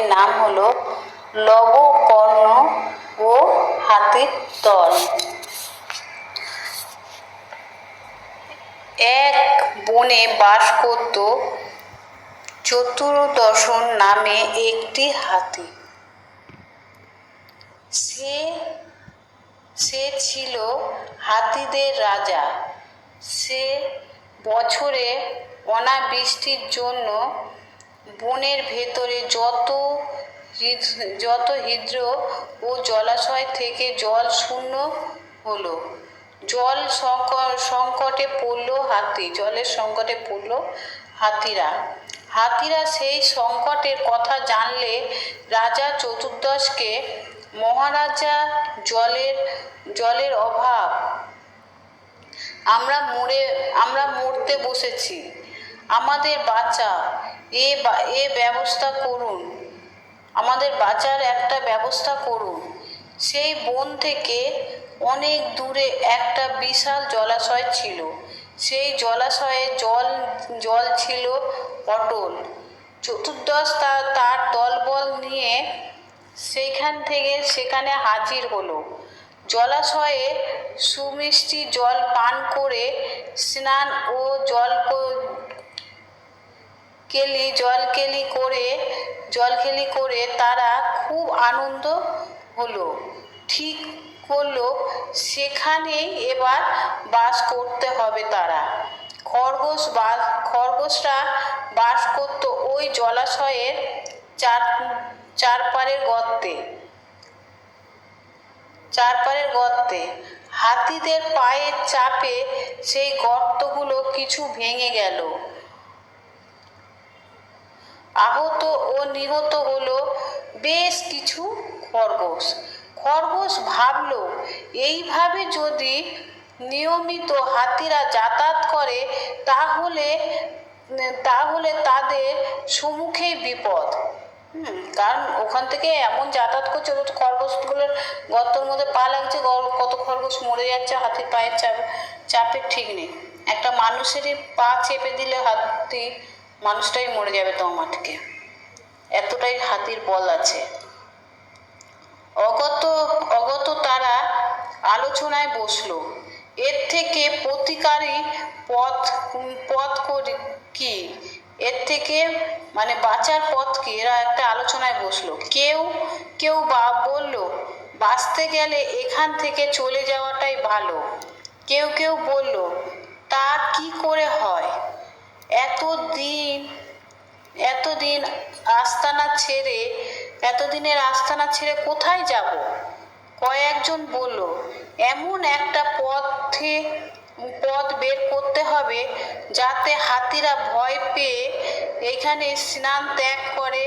নাম হলো লবকর্ণ ও হাতির দল। এক বনে বাস করত চতুর্দশন নামে একটি হাতি। সে সে ছিল হাতিদের রাজা। সে বছরে অনাবৃষ্টির জন্য বনের ভেতরে যত যত হৃদ্র ও জলাশয় থেকে জল শূন্য হলো। জল সংকটে পড়ল হাতি, জলের সংকটে পড়ল হাতিরা। হাতিরা সেই সংকটের কথা জানলে রাজা চতুর্দশকে মহারাজা জলের জলের অভাব। আমরা মরে আমরা মরতে বসেছি। আমাদের বাঁচা। এ এ ব্যবস্থা করুন। আমাদের বাঁচার একটা ব্যবস্থা করুন। সেই বন থেকে অনেক দূরে একটা বিশাল জলাশয় ছিল। সেই জলাশয়ে জল জল ছিল অটল। চতুর্দশ তার তার দলবল নিয়ে সেইখান থেকে সেখানে হাজির হলো। জলাশয়ে সুমিষ্টি জল পান করে স্নান ও জল কেলি জলকেলি করে জলকেলি করে তারা খুব আনন্দ হলো। ঠিক করল, সেখানেই এবার বাস করতে হবে তারা। খরগোশ বাস, খরগোশরা বাস করত ওই জলাশয়ের চার, চারপাড়ের গর্তে। চারপাড়ের গর্তে। হাতিদের পায়ের চাপে সেই গর্তগুলো কিছু ভেঙে গেল। আহত ও নিহত হলো বেশ কিছু খরগোশ। খরগোশ ভাবলো, এইভাবে যদি নিয়মিত হাতিরা যাতায়াত করে, তাহলে তাহলে তাদের সম্মুখেই বিপদ। কারণ ওখান থেকে এমন যাতায়াত করছে তো খরগোশগুলোর গর্তর মধ্যে পা লাগছে কত খরগোশ মরে যাচ্ছে হাতির পায়ের চাপ, চাপের ঠিক নেই। একটা মানুষেরই পা চেপে দিলে হাতি মানুষটাই মরে যাবে দমাটকে এতটাই হাতির বল আছে। অগত অগত তারা আলোচনায় বসল। এর থেকে প্রতিকারী পথ পথ কি? এর থেকে মানে বাঁচার পথ কি? এরা একটা আলোচনায় বসল। কেউ কেউ বা বলল, বাঁচতে গেলে এখান থেকে চলে যাওয়াটাই ভালো। কেউ কেউ বলল, তা কি করে হয়? এতদিন এতদিন আস্তানা ছেড়ে, এতদিনের আস্তানা ছেড়ে কোথায় যাব? কয়েকজন বলল, এমন একটা পথে, পথ বের করতে হবে যাতে হাতিরা ভয় পেয়ে এখানে স্নান ত্যাগ করে,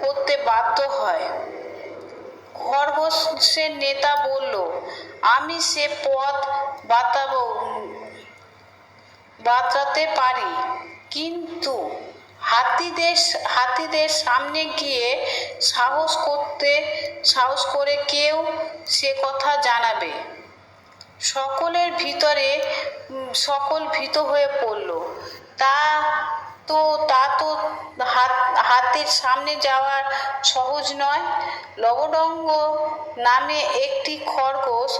করতে বাধ্য হয়। খরগোশের নেতা বলল, আমি সে পথ বাতাবো, বাঁচাতে পারি। কিন্তু হাতিদের হাতিদের সামনে গিয়ে সাহস করতে, সাহস করে কেউ সে কথা জানাবে। সকলের ভিতরে সকল ভীত হয়ে পড়ল। তা তো তা তো হাত, হাতের সামনে যাওয়ার সহজ নয়। লবডঙ্গ নামে একটি খরগোশ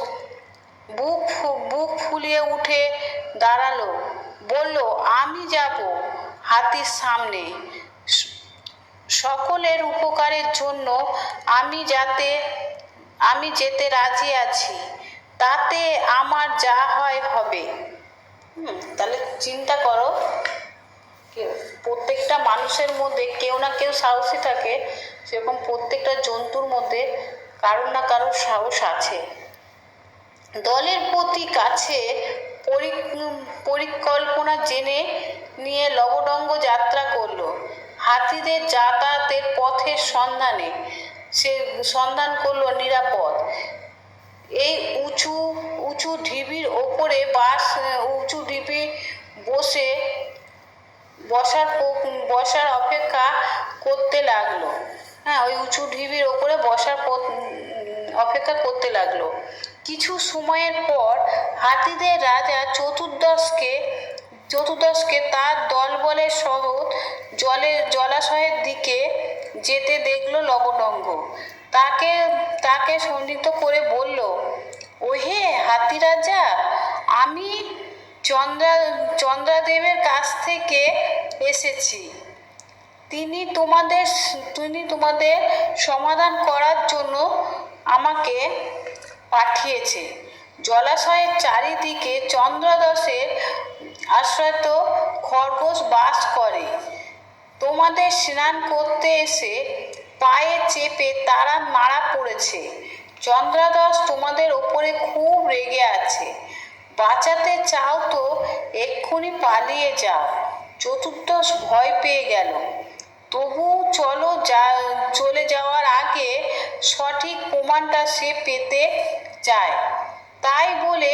বুক বুক ফুলিয়ে উঠে দাঁড়াল। বলল, আমি যাব হাতির সামনে। সকলের উপকারের জন্য আমি যাতে, আমি যেতে রাজি আছি, তাতে আমার যা হয় হবে। হুম, তাহলে চিন্তা করো। প্রত্যেকটা মানুষের মধ্যে কেউ না কেউ সাহসী থাকে। সেরকম প্রত্যেকটা জন্তুর মধ্যে কারোর না কারোর সাহস আছে। দলের প্রতি কাছে পরিকল্পনা জেনে নিয়ে লবডঙ্গ যাত্রা করল। হাতিদের যাতায়াতের পথের সন্ধানে সে সন্ধান করল নিরাপদ। এই উঁচু উঁচু ঢিবির ওপরে বাস, উঁচু ঢিবি বসে বসার বসার অপেক্ষা করতে লাগল। হ্যাঁ ওই উঁচু ঢিবির ওপরে বসার অপেক্ষা করতে লাগল। কিছু সময়ের পর হাতিদের রাজা চতুর্দশকে চতুর্দশকে তার দলবলের সহ জলের জলাশয়ের দিকে যেতে দেখল লবডঙ্গ তাকে তাকে সন্দিগ্ধ করে বলল, ওহে হাতি রাজা, আমি চন্দ্রা, চন্দ্রাদেবের কাছ থেকে এসেছি। তিনি তোমাদের তিনি তোমাদের সমাধান করার জন্য আমাকে পাঠিয়েছে। জলাশয়ের চারিদিকে চন্দ্রদশের আশ্রয়ত খরগোশ বাস করে। তোমাদের স্নান করতে এসে পায়ে চেপে তারা মারা পড়েছে। চন্দ্রাদশ তোমাদের ওপরে খুব রেগে আছে। বাঁচাতে চাও তো এক্ষুনি পালিয়ে যাও। চতুর্দশ ভয় পেয়ে গেল। তবু চলো যা, চলে যাওয়ার আগে সঠিক প্রমাণটা সে পেতে চায়। তাই বলে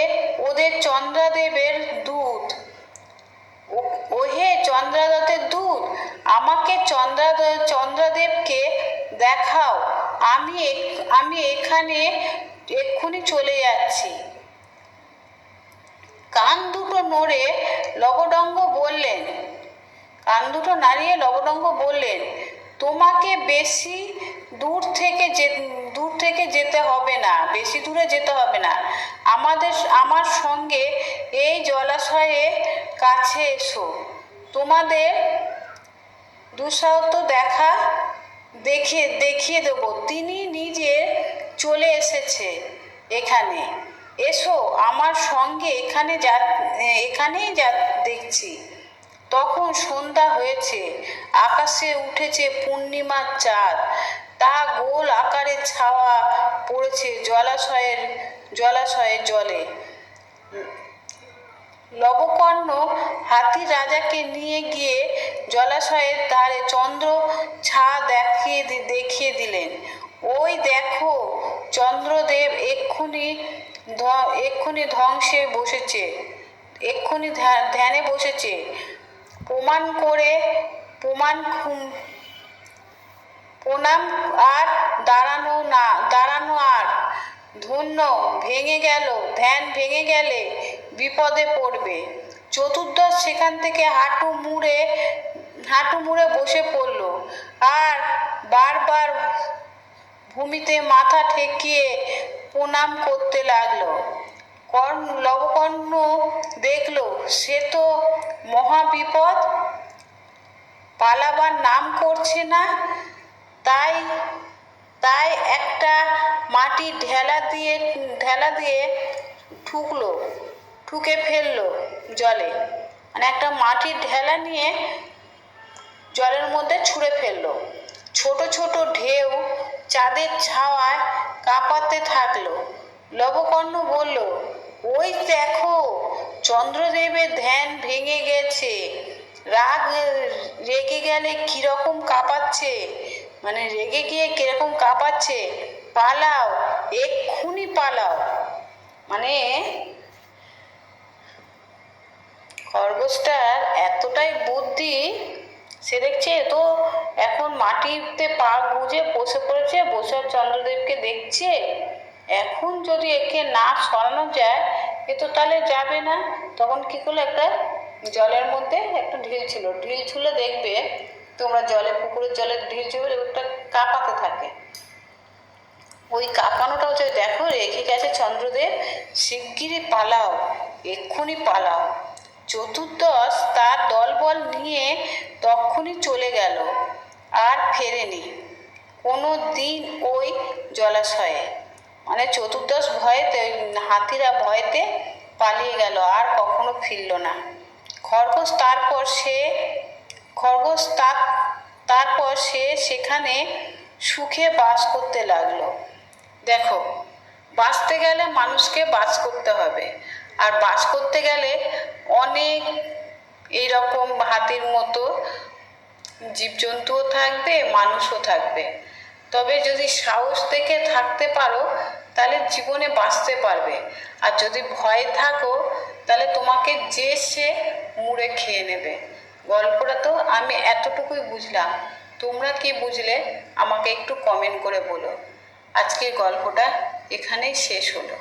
ওদের চন্দ্রাদেবের দূত ওহে চন্দ্রাদতের দূত, আমাকে চন্দ্রা চন্দ্রাদেবকে দেখাও। আমি আমি এখানে এক্ষুনি চলে যাচ্ছি। কান দুটো নড়ে লবডঙ্গ বললেন কান দুটো নাড়িয়ে লবডঙ্গ বললেন, তোমাকে বেশি দূর থেকে যে, দূর থেকে যেতে হবে না, বেশি দূরে যেতে হবে না। আমাদের, আমার সঙ্গে এই জলাশয়ে কাছে এসো। তোমাদের দুঃসাহত দেখা, দেখে, দেখিয়ে দেব। তিনি নিজে চলে এসেছে এখানে। এসো, আমার সঙ্গে এখানে যা, এখানেই যা দেখছি। তখন সন্ধ্যা হয়েছে, আকাশে উঠেছে পূর্ণিমার চাঁদ, তা গোল আকারে ছাওয়া পড়েছে জলাশয়ের জলাশয়ের জলে। লবকর্ণ হাতি রাজাকে নিয়ে গিয়ে জলাশয়ের ধারে চন্দ্র ছা দেখিয়ে দেখিয়ে দিলেন। ওই দেখো, চন্দ্রদেব এক্ষুনি এক্ষুনি ধ্বংসে বসেছে, এক্ষুনি ধ্যা- ধ্যানে বসেছে। প্রমাণ করে, প্রমাণ প্রণাম আর দাঁড়ানো না, দাঁড়ানো আর। ধন্য, ভেঙে গেল ধ্যান ভেঙে গেলে বিপদে পড়বে। চতুর্দশ সেখান থেকে হাঁটু মুড়ে হাঁটু মুড়ে বসে পড়ল। আর বারবার ভূমিতে মাথা ঠেকিয়ে প্রণাম করতে লাগল। কর্ণ, লবকর্ণ দেখল, সে তো মহাবিপদ, পালাবার নাম করছে না, তাই তাই একটা মাটির ঢেলা দিয়ে ঢেলা দিয়ে ঠুকলো, ঠুকে ফেলল জলে। মানে একটা মাটির ঢেলা নিয়ে জলের মধ্যে ছুঁড়ে ফেলল। ছোট ছোট ঢেউ চাঁদের ছাওয়ায় কাঁপাতে থাকল। লবকর্ণ বলল, ওই দেখো চন্দ্রদেবের ধ্যান ভেঙে গেছে। রাগ রেগে গেলে কীরকম কাঁপাচ্ছে? মানে রেগে গিয়ে কীরকম কাঁপাচ্ছে? পালাও, এক্ষুনি পালাও। মানে খরগোশটার এতটাই বুদ্ধি, সে দেখছে তো এখন মাটিতে পা গুজে বসে পড়েছে, বসে চন্দ্রদেবকে দেখছে। এখন যদি একে না সরানো যায় এ তো তাহলে যাবে না। তখন কি করল একটা জলের মধ্যে একটা ঢিল ছিল। ঢিল ছুলে দেখবে তোমরা জলে, পুকুরের জলে ঢিল ছুলে ওটা কাঁপাতে থাকে। ওই কাঁপানোটা হচ্ছে, দেখো, রেখে গেছে চন্দ্রদেব, শিগগিরই পালাও, এক্ষুনি পালাও। চতুর্দশ তার দলবল নিয়ে তক্ষুনি চলে গেল, আর ফেরেনি। কোনো দিন ওই জলাশয়ে। মানে চতুর্দশ ভয়েতে, হাতিরা ভয়েতে পালিয়ে গেল, আর কখনো ফিরল না। খরগোশ তারপর সে, খরগোশ তার তারপর সে সেখানে সুখে বাস করতে লাগল। দেখো, বাঁচতে গেলে মানুষকে বাস করতে হবে, আর বাস করতে গেলে অনেক এইরকম হাতির মতো জীবজন্তুও থাকবে, মানুষও থাকবে। তবে যদি সাহস দেখে থাকতে পারো, তাহলে জীবনে বাঁচতে পারবে। আর যদি ভয় থাকো, তাহলে তোমাকে যে সে মুড়ে খেয়ে নেবে। গল্পটা তো আমি এতটুকুই বুঝলাম। তোমরা কি বুঝলে, আমাকে একটু কমেন্ট করে বলো। আজকের গল্পটা এখানেই শেষ হলো।